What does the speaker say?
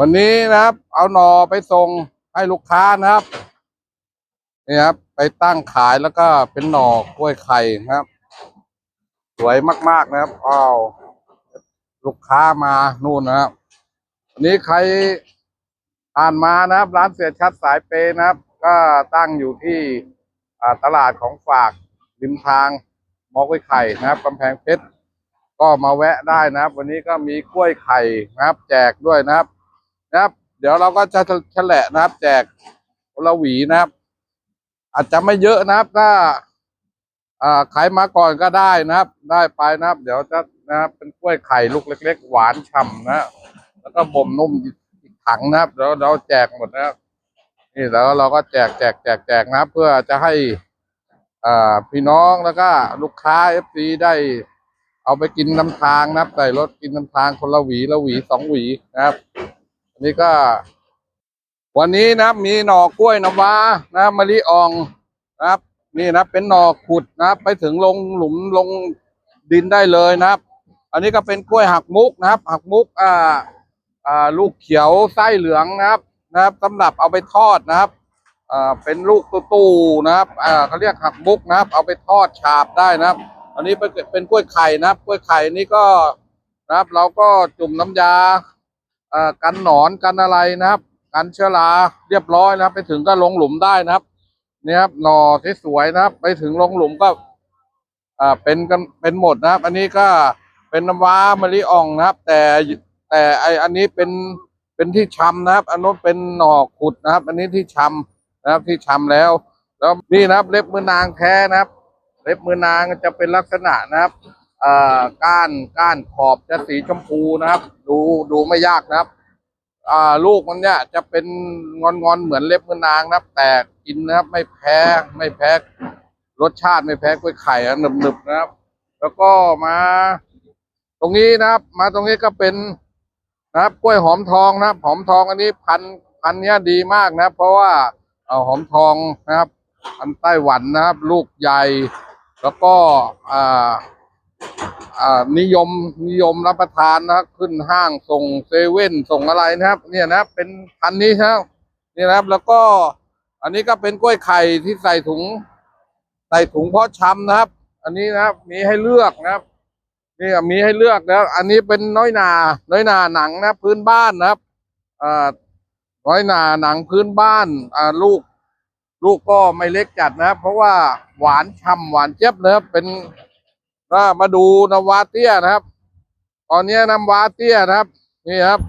วันนี้นะครับ เอาหน่อไปส่งให้ลูกค้านะครับนี่ครับ ไปตั้งขายแล้วก็เป็นหน่อกล้วยไข่นะครับ สวยมาก ๆนะครับอ้าวลูกค้ามานู่นนะครับวันนี้ใครผ่านมานะครับ ร้านเสียชัดสายเปย์นะครับ ก็ตั้งอยู่ที่ตลาดของฝากริมทางมอกล้วยไข่นะครับกำแพงเพชรก็มาแวะได้นะครับ วันนี้ก็มีกล้วยไข่นะครับ แจกด้วยนะครับ นะครับ เดี๋ยวเราก็จะแฉละนะครับ แจกคนละหวีนะครับ อาจจะไม่เยอะนะครับถ้าอ่าใครมาก่อนก็ได้นะครับ ได้ไปนะครับ เดี๋ยวจะนะครับเป็นกล้วยไข่ลูกเล็ก ๆ หวานฉ่ำนะ แล้วก็บ่มนุ่มอีกถังนะครับเดี๋ยวเราแจกหมดนะครับนี่แล้วเราก็แจกแจกแจกแจกนะครับ เพื่อจะให้อ่าพี่น้องแล้วก็ลูกค้าเอฟซีได้ เอาไปกินน้ำทางนะครับใส่รถกินน้ำทางคนละหวีละหวีสองหวีนะครับ นนี้ก็ วันนี้นะมีหน่อกล้วยน้ำว้านะมะลิอ่องนะครับ นี่นะเป็นหน่อขุดนะครับ ไปถึงลงหลุมลงดินได้เลยนะครับ อันนี้ก็เป็นกล้วยหักมุกนะครับ หักมุกอ่าอ่าลูกเขียวไส้เหลืองนะครับ นะครับสำหรับเอาไปทอดนะครับอ่าเป็นลูกตู้ๆนะครับอ่าเขาเรียกหักมุกนะครับ เอาไปทอดฉาบได้นะครับ อันนี้เป็นเป็นกล้วยไข่นะครับ กล้วยไข่นี่ก็นะครับ เราก็จุ่มน้ำยา กันหนอนกันอะไรนะครับ กันเชื้อราเรียบร้อยนะครับ ไปถึงก็ลงหลุมได้นะครับเนี่ยครับหน่อที่สวยนะครับ ไปถึงลงหลุมก็อ่าเป็นกันเป็นหมดนะครับ อันนี้ก็เป็นน้ำว้ามะลิอ่องนะครับ แต่แต่ไออันนี้เป็นเป็นที่ชำนะครับ อันนู้นเป็นหน่อขุดนะครับ อันนี้ที่ชำนะครับที่ชำแล้ว แล้วนี่นะครับ เล็บมือนางแท้นะครับ เล็บมือนางจะเป็นลักษณะนะครับ ก้านก้านขอบจะสีชมพูนะครับ ดูดูไม่ยากนะครับลูกมันเนี่ยจะเป็นงอนงอนเหมือนเล็บมือนางนะครับ แต่กินนะครับ ไม่แพ้ไม่แพ้รสชาติไม่แพ้กล้วยไข่อะหนึบหนึบนะครับ แล้วก็มา ตรงนี้นะครับ มาตรงนี้ก็เป็นนะครับกล้วยหอมทองนะครับ หอมทองอันนี้พันพันเนี้ยดีมากนะครับเพราะว่าเอาหอมทองนะครับ อันไต้หวันนะครับ ลูกใหญ่ แล้วก็อ่า นิยมนิยมรับประทานนะครับ ขึ้นห้างส่งเซเว่นส่งอะไรนะครับ เนี่ยนะเป็นพันนี้ครับนี่นะครับ แล้วก็อันนี้ก็เป็นกล้วยไข่ที่ใส่ถุง ใส่ถุงเพาะชำนะครับ อันนี้นะครับมีให้เลือกนะครับนี่มีให้เลือกแล้วอันนี้เป็นน้อยหนา น้อยหนาหนังนะพื้นบ้านนะครับอ่าน้อยหนาหนังพื้นบ้านอ่าลูก ลูกก็ไม่เล็กจัดนะครับ เพราะว่าหวานฉ่ำหวานเจี๊ยบนะครับเป็น มาดูนำวาเตี้ยนะครับ ตอนนี้นำวาเตี้ยนะครับ นี่ครับ